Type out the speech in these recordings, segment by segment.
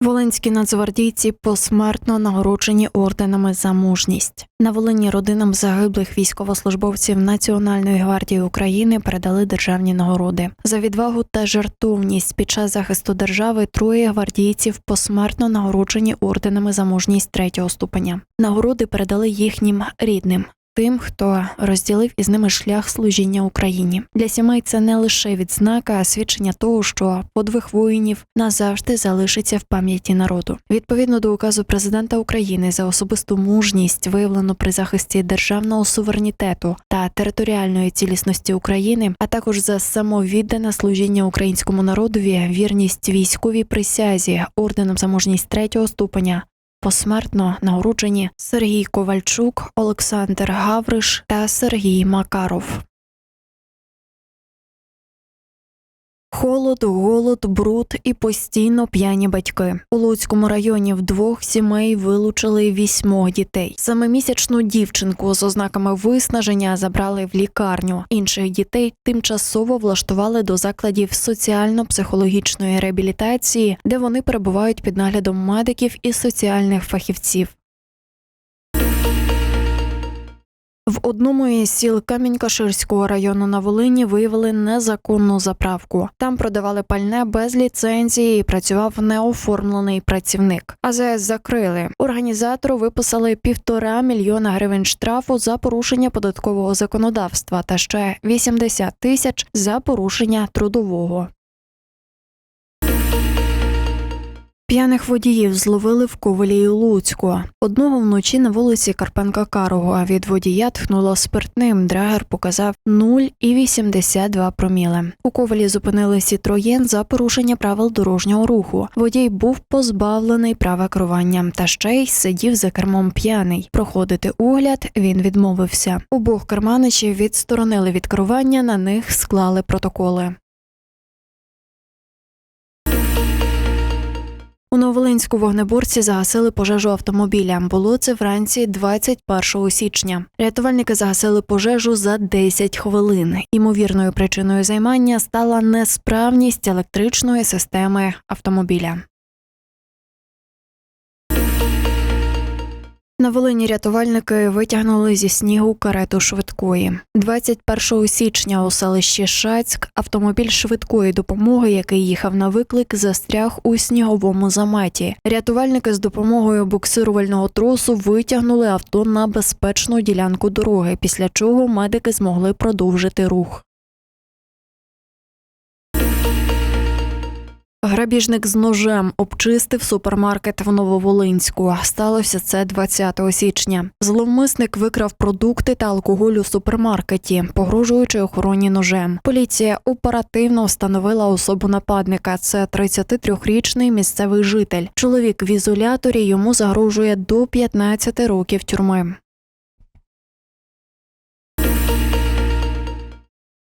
Волинські нацгвардійці посмертно нагороджені орденами за мужність. На Волині родинам загиблих військовослужбовців Національної гвардії України передали державні нагороди за відвагу та жертовність під час захисту держави. Троє гвардійців посмертно нагороджені орденами за мужність третього ступеня. Нагороди передали їхнім рідним. Тим, хто розділив із ними шлях служіння Україні для сімей, це не лише відзнака, а свідчення того, що подвиг воїнів назавжди залишиться в пам'яті народу. Відповідно до указу президента України за особисту мужність, виявлену при захисті державного суверенітету та територіальної цілісності України, а також за самовіддане служіння українському народові, вірність військовій присязі, орденом за мужність третього ступеня. Посмертно нагороджені Сергій Ковальчук, Олександр Гавриш та Сергій Макаров. Холод, голод, бруд і постійно п'яні батьки. У Луцькому районі в двох сімей вилучили вісьмох дітей. Семимісячну дівчинку з ознаками виснаження забрали в лікарню. Інших дітей тимчасово влаштували до закладів соціально-психологічної реабілітації, де вони перебувають під наглядом медиків і соціальних фахівців. В одному із сіл Камінь-Каширського району на Волині виявили незаконну заправку. Там продавали пальне без ліцензії і працював неоформлений працівник. АЗС закрили. Організатору виписали півтора мільйона гривень штрафу за порушення податкового законодавства та ще 80 тисяч за порушення трудового. П'яних водіїв зловили в Ковелі і Луцьку. Одного вночі на вулиці Карпенка Карого, а від водія тхнуло спиртним. Драгер показав 0,82 проміле. У Ковелі зупинили Сітроєн за порушення правил дорожнього руху. Водій був позбавлений права керування та ще й сидів за кермом п'яний. Проходити огляд він відмовився. Обох керманичів відсторонили від керування. На них склали протоколи. У Новолинську вогнеборці загасили пожежу автомобіля. Було це вранці 21 січня. Рятувальники загасили пожежу за 10 хвилин. Імовірною причиною займання стала несправність електричної системи автомобіля. На Волині рятувальники витягнули зі снігу карету швидкої. 21 січня у селищі Шацьк автомобіль швидкої допомоги, який їхав на виклик, застряг у сніговому заметі. Рятувальники з допомогою буксирувального тросу витягнули авто на безпечну ділянку дороги, після чого медики змогли продовжити рух. Грабіжник з ножем обчистив супермаркет в Нововолинську. Сталося це 20 січня. Зловмисник викрав продукти та алкоголь у супермаркеті, погрожуючи охороні ножем. Поліція оперативно встановила особу нападника. Це 33-річний місцевий житель. Чоловік в ізоляторі йому загрожує до 15 років тюрми.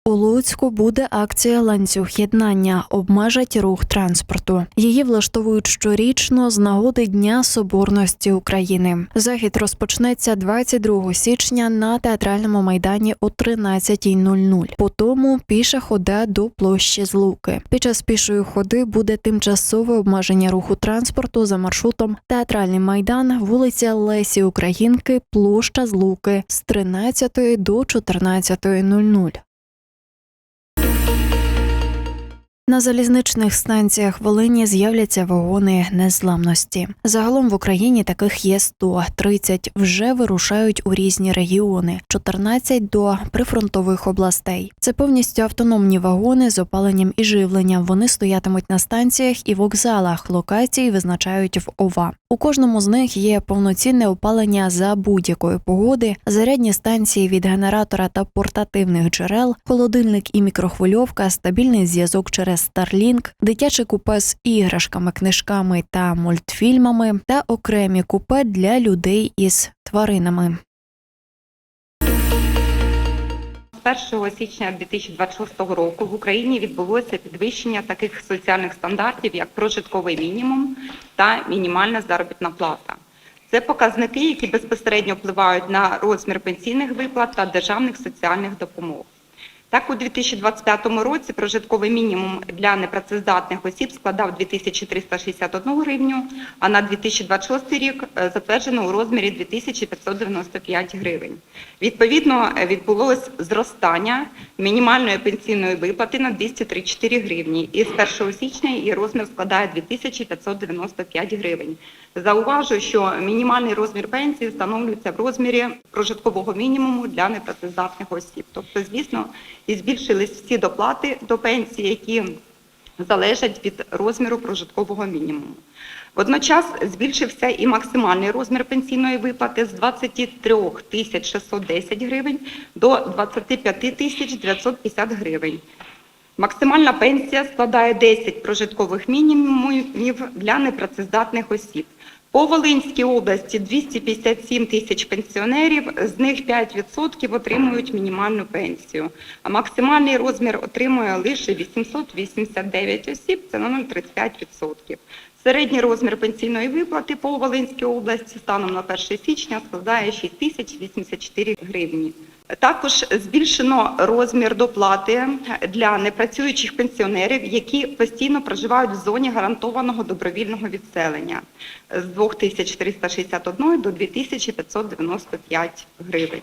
У Луцьку буде акція ланцюг єднання, обмежать рух транспорту. Її влаштовують щорічно з нагоди Дня Соборності України. Захід розпочнеться 22 січня на театральному майдані о 13.00. Потім піша хода до площі Злуки. Під час пішої ходи буде тимчасове обмеження руху транспорту за маршрутом Театральний майдан, вулиця Лесі Українки, площа Злуки з 13 до 14.00. На залізничних станціях Волині з'являться вагони незламності. Загалом в Україні таких є 100, 30 вже вирушають у різні регіони, 14 до прифронтових областей. Це повністю автономні вагони з опаленням і живленням. Вони стоятимуть на станціях і вокзалах. Локації визначають в ОВА. У кожному з них є повноцінне опалення за будь-якої погоди, зарядні станції від генератора та портативних джерел, холодильник і мікрохвильовка, стабільний зв'язок через Starlink, дитяче купе з іграшками, книжками та мультфільмами, та окремі купе для людей із тваринами. З 1 січня 2026 року в Україні відбулося підвищення таких соціальних стандартів, як прожитковий мінімум та мінімальна заробітна плата. Це показники, які безпосередньо впливають на розмір пенсійних виплат та державних соціальних допомог. Так, у 2025 році прожитковий мінімум для непрацездатних осіб складав 2361 гривню, а на 2026 рік е, затверджено у розмірі 2595 гривень. Відповідно, е, відбулось зростання мінімальної пенсійної виплати на 234 гривні, і з 1 січня її розмір складає 2595 гривень. Зауважу, що мінімальний розмір пенсії встановлюється в розмірі прожиткового мінімуму для непрацездатних осіб. Тобто, звісно, і збільшились всі доплати до пенсії, які залежать від розміру прожиткового мінімуму. Водночас збільшився і максимальний розмір пенсійної виплати з 23 тисяч 610 гривень до 25 тисяч 950 гривень. Максимальна пенсія складає 10 прожиткових мінімумів для непрацездатних осіб. По Волинській області 257 тисяч пенсіонерів, з них 5% отримують мінімальну пенсію, а максимальний розмір отримує лише 889 осіб, це на 0,35%. Середній розмір пенсійної виплати по Волинській області станом на 1 січня складає 6 тисяч 84 гривні. Також збільшено розмір доплати для непрацюючих пенсіонерів, які постійно проживають в зоні гарантованого добровільного відселення з 2361 до 2595 гривень.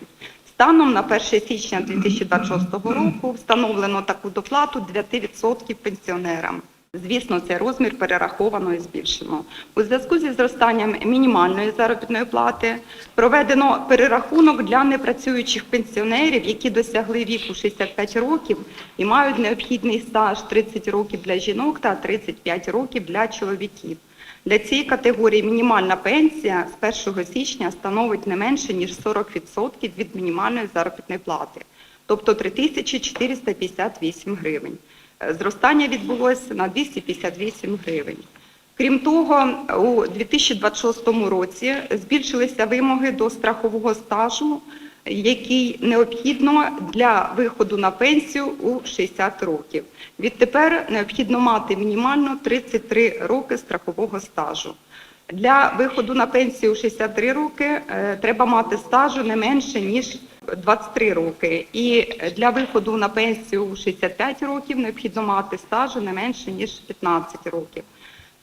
Станом на 1 січня 2026 року встановлено таку доплату 9% пенсіонерам. Звісно, цей розмір перераховано і збільшено. У зв'язку зі зростанням мінімальної заробітної плати проведено перерахунок для непрацюючих пенсіонерів, які досягли віку 65 років і мають необхідний стаж 30 років для жінок та 35 років для чоловіків. Для цієї категорії мінімальна пенсія з 1 січня становить не менше ніж 40% від мінімальної заробітної плати, тобто 3458 гривень. Зростання відбулося на 258 гривень. Крім того, у 2026 році збільшилися вимоги до страхового стажу, який необхідно для виходу на пенсію у 60 років. Відтепер необхідно мати мінімально 33 роки страхового стажу. Для виходу на пенсію у 63 роки е, треба мати стажу не менше ніж 23 роки. І для виходу на пенсію у 65 років необхідно мати стажу не менше ніж 15 років.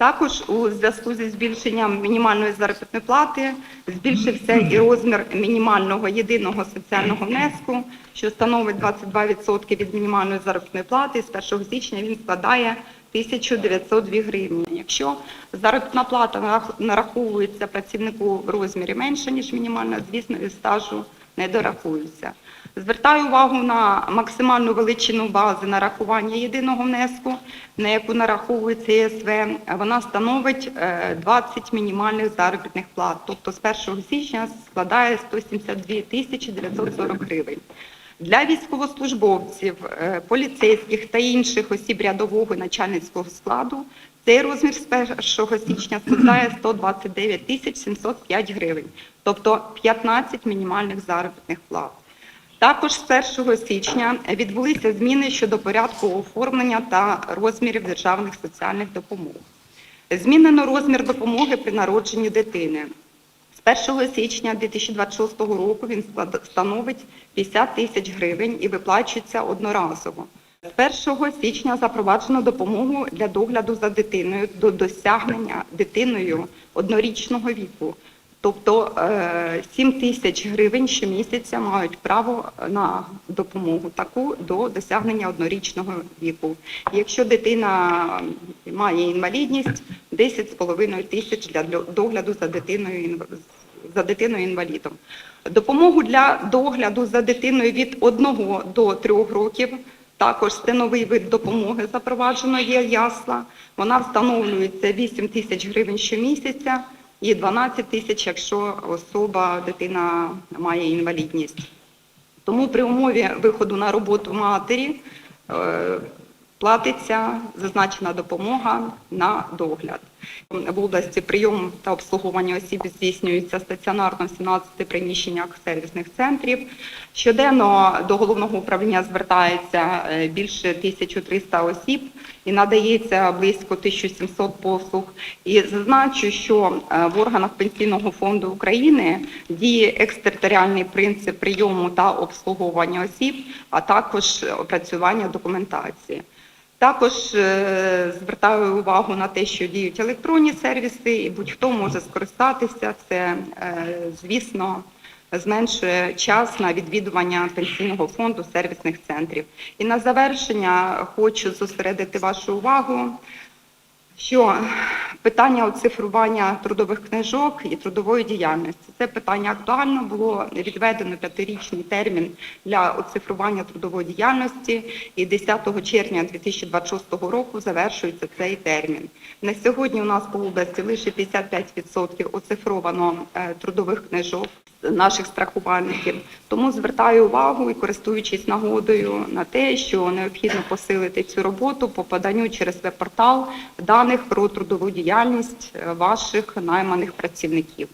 Також у зв'язку зі збільшенням мінімальної заробітної плати збільшився і розмір мінімального єдиного соціального внеску, що становить 22% від мінімальної заробітної плати. З 1 січня він складає 1902 гривні. Якщо заробітна плата нараховується працівнику в розмірі менше, ніж мінімальна, звісно, від стажу не дорахуються. Звертаю увагу на максимальну величину бази нарахування єдиного внеску, на яку нараховується ЄСВ. Вона становить е, 20 мінімальних заробітних плат, тобто з 1 січня складає 172 тисячі 940 гривень. Для військовослужбовців, е, поліцейських та інших осіб рядового начальницького складу цей розмір з 1 січня складає 129 тисяч 705 гривень, тобто 15 мінімальних заробітних плат. Також з 1 січня відбулися зміни щодо порядку оформлення та розмірів державних соціальних допомог. Змінено розмір допомоги при народженні дитини. З 1 січня 2026 року він становить 50 тисяч гривень і виплачується одноразово. З 1 січня запроваджено допомогу для догляду за дитиною до досягнення дитиною однорічного віку. Тобто е, 7 тисяч гривень щомісяця мають право на допомогу таку до досягнення однорічного віку. Якщо дитина має інвалідність, 10,5 тисяч для догляду за дитиною за дитиною інвалідом. Допомогу для догляду за дитиною від 1 до 3 років. Також це новий вид допомоги запроваджено є ясла. Вона встановлюється 8 тисяч гривень щомісяця і 12 тисяч, якщо особа, дитина має інвалідність. Тому при умові виходу на роботу матері е, платиться зазначена допомога на догляд. В області прийом та обслуговування осіб здійснюється стаціонарно в 17 приміщеннях сервісних центрів. Щоденно до головного управління звертається е, більше 1300 осіб і надається близько 1700 послуг. І зазначу, що е, в органах Пенсійного фонду України діє екстериторіальний принцип прийому та обслуговування осіб, а також опрацювання документації. Також е, звертаю увагу на те, що діють електронні сервіси, і будь-хто може скористатися. Це, е, звісно, зменшує час на відвідування пенсійного фонду сервісних центрів. І на завершення хочу зосередити вашу увагу, що питання оцифрування трудових книжок і трудової діяльності це питання актуально. Було відведено п'ятирічний термін для оцифрування трудової діяльності, і 10 червня 2026 року завершується цей термін. На сьогодні у нас по області лише 55% оцифровано е, трудових книжок наших страхувальників. Тому звертаю увагу і користуючись нагодою на те, що необхідно посилити цю роботу по поданню через веб-портал даних про трудову діяльність е, ваших найманих працівників.